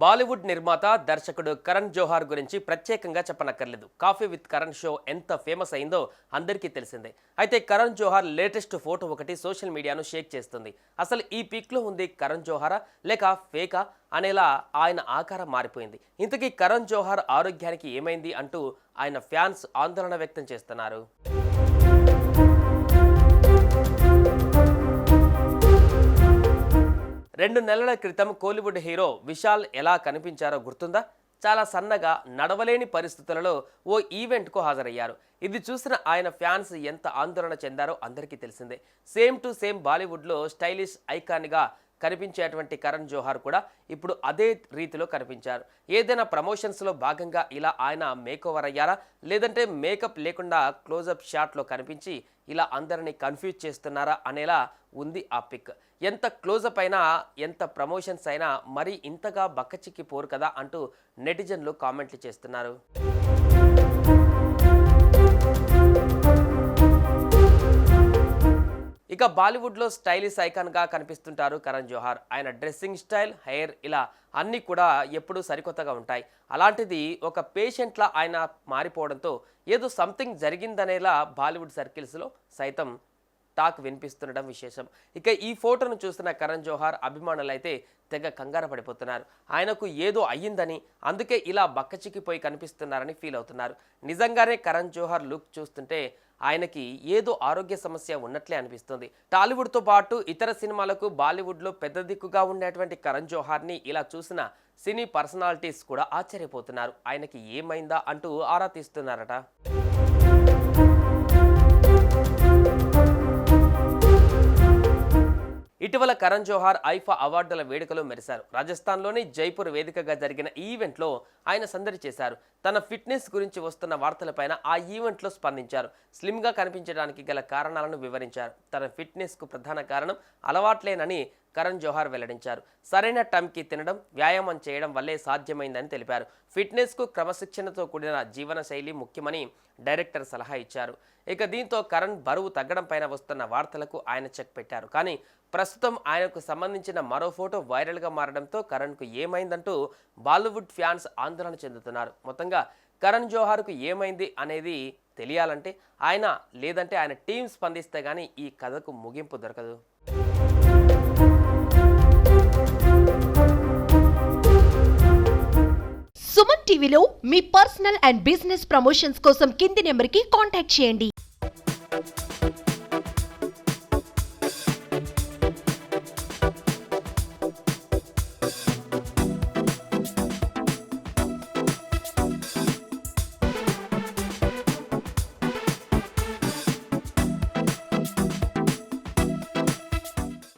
బాలీవుడ్ నిర్మాత దర్శకుడు కరణ్ జోహార్ గురించి ప్రత్యేకంగా చెప్పనక్కర్లేదు. కాఫీ విత్ కరణ్ షో ఎంత ఫేమస్ అయిందో అందరికీ తెలిసిందే. అయితే కరణ్ జోహార్ లేటెస్ట్ ఫోటో ఒకటి సోషల్ మీడియాను షేక్ చేస్తుంది. అసలు ఈ పిక్లో ఉంది కరణ్ జోహారా లేక ఫేకా అనేలా ఆయన ఆకారం మారిపోయింది. ఇంతకీ కరణ్ జోహార్ ఆరోగ్యానికి ఏమైంది అంటూ ఆయన ఫ్యాన్స్ ఆందోళన వ్యక్తం చేస్తున్నారు. రెండు నెలల క్రితం కోలీవుడ్ హీరో విశాల్ ఎలా కనిపించారో గుర్తుందా? చాలా సన్నగా నడవలేని పరిస్థితులలో ఓ ఈవెంట్కు హాజరయ్యారు. ఇది చూసిన ఆయన ఫ్యాన్స్ ఎంత ఆందోళన చెందారో అందరికీ తెలిసిందే. సేమ్ టు సేమ్ బాలీవుడ్లో స్టైలిష్ ఐకాన్గా కనిపించేటువంటి కరణ్ జోహార్ కూడా ఇప్పుడు అదే రీతిలో కనిపించారు. ఏదైనా ప్రమోషన్స్లో భాగంగా ఇలా ఆయన మేకోవర్ అయ్యారా? లేదంటే మేకప్ లేకుండా క్లోజప్ షాట్లో కనిపించి ఇలా అందరినీ కన్ఫ్యూజ్ చేస్తున్నారా అనేలా ఉంది ఆ పిక్. ఎంత క్లోజప్ అయినా ఎంత ప్రమోషన్స్ అయినా మరీ ఇంతగా బక్కచిక్కి పోరు కదా అంటూ నెటిజన్లు కామెంట్లు చేస్తున్నారు. ఇక బాలీవుడ్లో స్టైలిష్ ఐకాన్గా కనిపిస్తుంటారు కరణ్ జోహార్. ఆయన డ్రెస్సింగ్ స్టైల్ హెయిర్ ఇలా అన్నీ కూడా ఎప్పుడూ సరికొత్తగా ఉంటాయి. అలాంటిది ఒక పేషెంట్లా ఆయన మారిపోవడంతో ఏదో సంథింగ్ జరిగిందనేలా బాలీవుడ్ సర్కిల్స్లో సైతం టాక్ వినిపిస్తుండడం విశేషం. ఇక ఈ ఫోటోను చూస్తున్న కరణ్ జోహార్ అభిమానులు అయితే తెగ కంగారు పడిపోతున్నారు. ఆయనకు ఏదో అయ్యిందని అందుకే ఇలా బక్కచిక్కిపోయి కనిపిస్తున్నారని ఫీల్ అవుతున్నారు. నిజంగానే కరణ్ జోహార్ లుక్ చూస్తుంటే ఆయనకి ఏదో ఆరోగ్య సమస్య ఉన్నట్లే అనిపిస్తుంది. టాలీవుడ్తో పాటు ఇతర సినిమాలకు బాలీవుడ్లో పెద్ద దిక్కుగా ఉండేటువంటి కరణ్ జోహార్ని ఇలా చూసిన సినీ పర్సనాలిటీస్ కూడా ఆశ్చర్యపోతున్నారు. ఆయనకి ఏమైందా అంటూ ఆరా తీస్తున్నారట. ఇటీవల కరణ్ జోహార్ ఐఫా అవార్డుల వేడుకలో మెరిశారు. రాజస్థాన్లోని జైపూర్ వేదికగా జరిగిన ఈవెంట్లో ఆయన సందడి చేశారు. తన ఫిట్నెస్ గురించి వస్తున్న వార్తలపైన ఆ ఈవెంట్లో స్పందించారు. స్లిమ్గా కనిపించడానికి గల కారణాలను వివరించారు. తన ఫిట్నెస్కు ప్రధాన కారణం అలవాట్లేనని కరణ్ జోహార్ వెల్లడించారు. సరైన టైంకి తినడం వ్యాయామం చేయడం వల్లే సాధ్యమైందని తెలిపారు. ఫిట్నెస్కు క్రమశిక్షణతో కూడిన జీవన శైలి ముఖ్యమని డైరెక్టర్ సలహా ఇచ్చారు. ఇక దీంతో కరణ్ బరువు తగ్గడం పైన వస్తున్న వార్తలకు ఆయన చెక్ పెట్టారు. కానీ ప్రస్తుతం ఆయనకు సంబంధించిన మరో ఫోటో వైరల్గా మారడంతో కరణ్కు ఏమైందంటూ బాలీవుడ్ ఫ్యాన్స్ ఆందోళన చెందుతున్నారు. మొత్తంగా కరణ్ జోహార్కు ఏమైంది అనేది తెలియాలంటే ఆయన లేదంటే ఆయన టీం స్పందిస్తే కానీ ఈ కథకు ముగింపు దొరకదు. సుమన్ టీవీలో మీ పర్సనల్ అండ్ బిజినెస్ ప్రమోషన్స్ కోసం కింది నెంబర్కి కాంటాక్ట్ చేయండి.